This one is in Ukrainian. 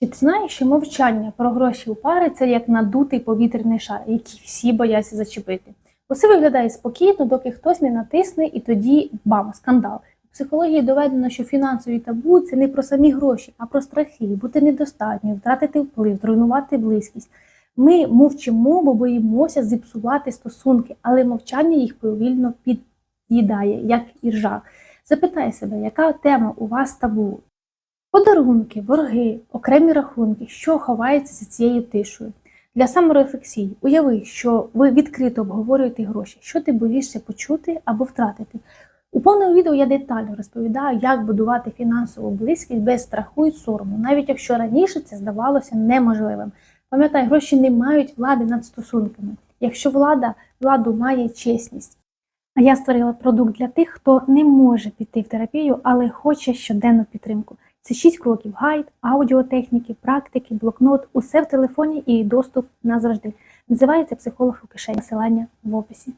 Чи ти знаєш, що мовчання про гроші у пари це як надутий повітряний шар, який всі бояться зачепити? Усе виглядає спокійно, доки хтось не натисне, і тоді бам, скандал. У психології доведено, що фінансові табу це не про самі гроші, а про страхи, бути недостатньо, втратити вплив, зруйнувати близькість. Ми мовчимо, бо боїмося зіпсувати стосунки, але мовчання їх повільно під'їдає, як іржа. Запитай себе, яка тема у вас табу? Подарунки, борги, окремі рахунки, що ховається за цією тишою. Для саморефлексії уяви, що ви відкрито обговорюєте гроші, що ти боїшся почути або втратити. У повному відео я детально розповідаю, як будувати фінансову близькість без страху і сорому, навіть якщо раніше це здавалося неможливим. Пам'ятай, гроші не мають влади над стосунками. Якщо влада владу має чесність. А я створила продукт для тих, хто не може піти в терапію, але хоче щоденну підтримку. Це 6 кроків: гайд, аудіотехніки, практики, блокнот, усе в телефоні і доступ назавжди. Називається психолог у кишені. Посилання в описі.